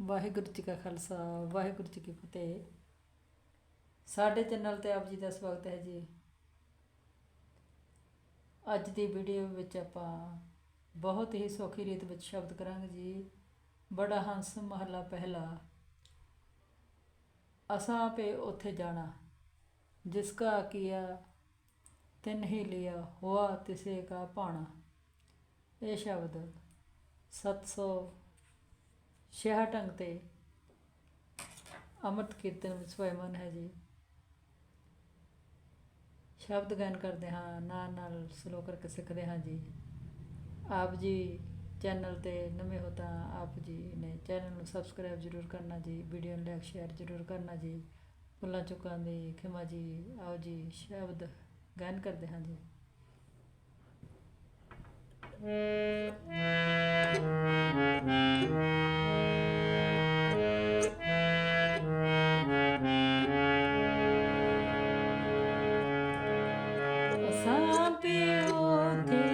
ਵਾਹਿਗੁਰੂ ਜੀ ਕਾ ਖਾਲਸਾ, ਵਾਹਿਗੁਰੂ ਜੀ ਕੀ ਫਤਿਹ। ਸਾਡੇ ਚੈਨਲ ਤੇ ਆਪ ਜੀ ਦਾ ਸਵਾਗਤ ਹੈ ਜੀ। ਅੱਜ ਦੀ ਵੀਡੀਓ ਵਿੱਚ ਆਪਾਂ ਬਹੁਤ ਹੀ ਸੌਖੀ ਰੀਤ ਵਿੱਚ ਸ਼ਬਦ ਕਰਾਂਗੇ ਜੀ। ਬੜਾ ਹੰਸ ਮਹਲਾ ਪਹਿਲਾ। ਅਸਾਂ ਪੇ ਉੱਥੇ ਜਾਣਾ, ਜਿਸ ਕਾ ਕੀਆ ਤਿਨ ਹੀ ਲਿਆ, ਹੋਆ ਤਿਸੇ ਕਾ ਪਾਣਾ ਇਹ ਸ਼ਬਦ 700 ਛਿਆਹਠ ਢੰਗ ਤੇ ਅੰਮ੍ਰਿਤ ਕੀਰਤਨ ਵਿੱਚ ਸਵੈਮਨ ਹੈ ਜੀ। ਸ਼ਬਦ ਗਾਇਨ ਕਰਦੇ ਹਾਂ, ਨਾਲ ਨਾਲ ਸਲੋ ਕਰਕੇ ਸਿੱਖਦੇ ਹਾਂ ਜੀ। ਆਪ ਜੀ ਚੈਨਲ ਤੇ ਨਵੇਂ ਹੋ ਤਾਂ ਆਪ ਜੀ ਨੇ ਚੈਨਲ ਨੂੰ ਸਬਸਕ੍ਰਾਈਬ ਜ਼ਰੂਰ ਕਰਨਾ ਜੀ, ਵੀਡੀਓ ਨੂੰ ਲਾਈਕ, ਸ਼ੇਅਰ ਜ਼ਰੂਰ ਕਰਨਾ ਜੀ। ਭੁੱਲਾਂ ਚੁੱਕਾਂ ਦੀ ਖਿਮਾ ਜੀ, ਆਓ ਜੀ ਸ਼ਬਦ ਗਾਇਨ ਕਰਦੇ ਹਾਂ ਜੀ। ਅਸਾਂ ਪਿਓ ਤੇ ਜਾਣਾ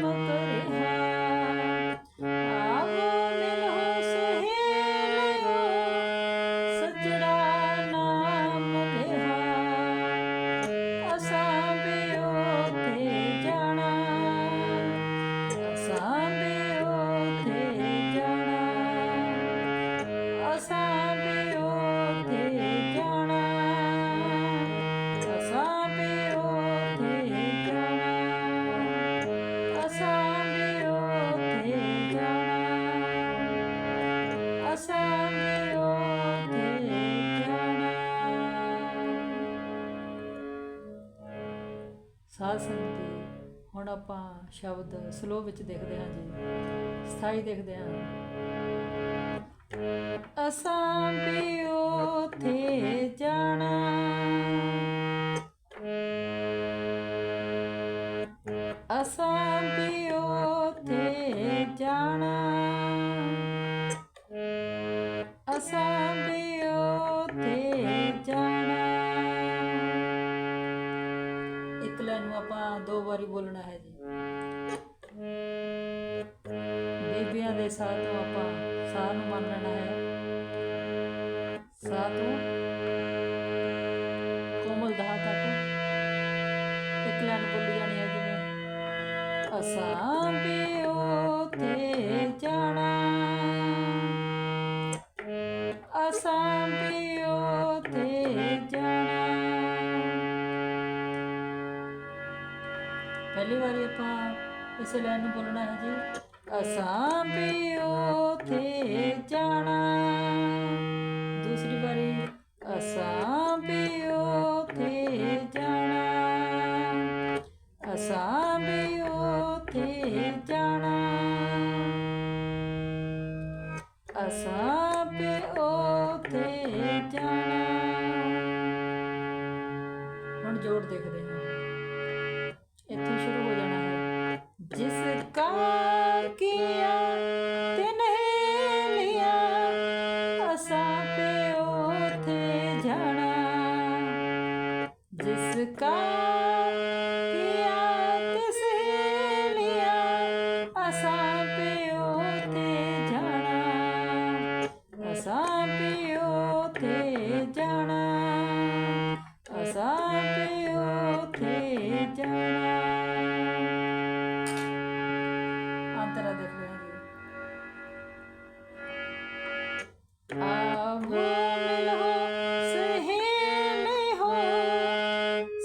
não tem. ਹੁਣ ਆਪਾਂ ਸ਼ਬਦ ਸਲੋ ਵਿੱਚ ਦੇਖਦੇ ਹਾਂ ਜੀ, ਸਥਾਈ ਦੇਖਦੇ ਹਾਂ। ਅਸਾਂ ਵੀ ਉਥੇ ਜਾਣਾ। ਅਸਾਂ ਵੀ ਉਥੇ ਜਾਣਾ। ਅਸਾਂ ਇੱਕ ਨੂੰ ਆਪਾਂ ਦੋ ਵਾਰੀ ਬੋਲਣਾ ਹੈ ਜੀ। ਬੀਬੀਆਂ ਦੇ ਸਾਹ ਤੋਂ ਆਪਾਂ ਸਾਹ ਨੂੰ ਮੰਨ ਹੈ। ਸਾਹ ਤੋਂ ਕੋਮਲ ਦਹਾ ਤੱਕ ਇੱਕ ਲਾਈਨ ਬੋਲੀ ਜਾਣੀ ਹੈ ਜਿਵੇਂ, ਅਸਾਂ ਵੀ ਉਥੇ ਜਾਣਾ। ਇਸ ਲਾਈਨ ਨੂੰ ਬੋਲਣਾ ਹੈ ਜੀ। ਅਸਾਂ ਵੀ ਉਥੇ ਜਾਣਾ ਦੂਸਰੀ ਵਾਰੀ, ਅਸਾਂ ਵੀ ਉਥੇ ਜਾਣਾ ਅਸਾਂ ਵੀ ਉਥੇ ਜਾਣਾ ਅਸਾਂ ਵੀ ਉਥੇ ਜਾਣਾ ਹੁਣ ਜੋੜ ਦੇਖਦੇ ਹਾਂ। ਇੱਥੋਂ ਸ਼ੁਰੂ ਹੋ ਜਾਣਾ ਹੈ ਜਿਸ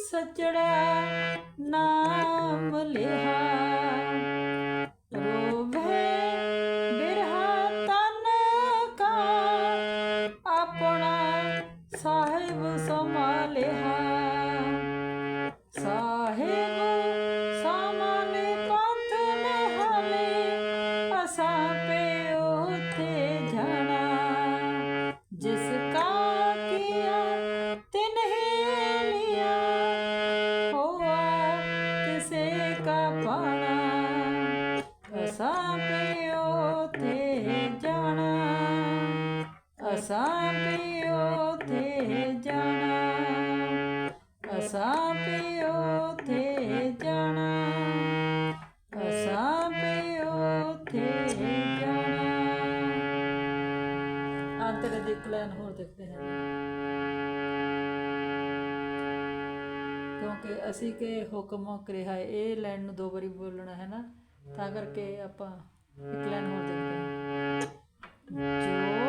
ਸਚੜਾ ਨਾਮ ਲਿਹਾ ਰੋਵੇ ਬਿਰਹਾ ਤਨ ਕਾ, ਆਪਣਾ ਸਾਹਿਬ ਸੰਭਾਲਿਆ। ਸਾਹਿਬ ਸਾਮਾਨੇ ਪੰਥ ਨਿਹਾਲੇ, ਅਸਾਂ ਅਸਾਂ ਪੇ ਉਥੇ ਜਾਣਾ। ਅਸਾਂ ਪੇ ਉਥੇ ਜਾਣਾ। ਅੰਤਰ ਦੇ ਕਲਾਨ ਹੋਰ ਦੇਖਦੇ ਹਾਂ। ਕਿਉਂਕਿ ਅਸੀਂ ਕਿ ਹੁਕਮ ਕਰਿਆ ਹੈ, ਇਹ ਲਾਈਨ ਨੂੰ ਦੋ ਵਾਰੀ ਬੋਲਣਾ ਹੈ ਨਾ, ਤਾਂ ਕਰਕੇ ਆਪਾਂ ਇੱਕ ਲਾਈਨ ਹੋਰ ਦੇਖਦੇ ਹਾਂ। ਜੋ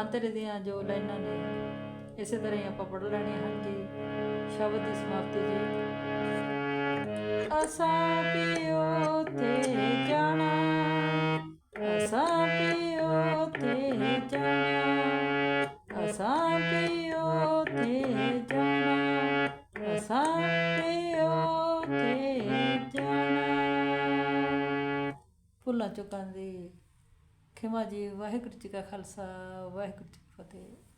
ਅੰਤਰ ਦੀਆਂ ਜੋ ਲਾਈਨਾਂ ਨੇ। ਇਸੇ ਤਰ੍ਹਾਂ ਹੀ ਆਪਾਂ ਪੜ੍ਹ ਲੈਣੀਆਂ ਹਨ ਜੀ ਸ਼ਬਦ ਦੀ ਸਮਾਪਤੀ ਜੀ। ਅਸਾਂ ਪਿਓ ਤੇ ਜਾਣਾ। ਅਸਾਂ ਪਿਓ ਤੇ ਜਾਣਾ। ਅਸਾਂ ਪਿਓ ਤੇ ਜਾਣਾ। ਅਸਾਂ ਪਿਓ ਤੇ ਜਾਣਾ। ਭੁੱਲਾਂ ਚੁੱਕਾਂ ਦੀ ਖਿਮਾ ਜੀ ਵਾਹਿਗੁਰੂ ਜੀ ਕਾ ਖਾਲਸਾ ਵਾਹਿਗੁਰੂ ਜੀ ਕੀ ਫਤਿਹ।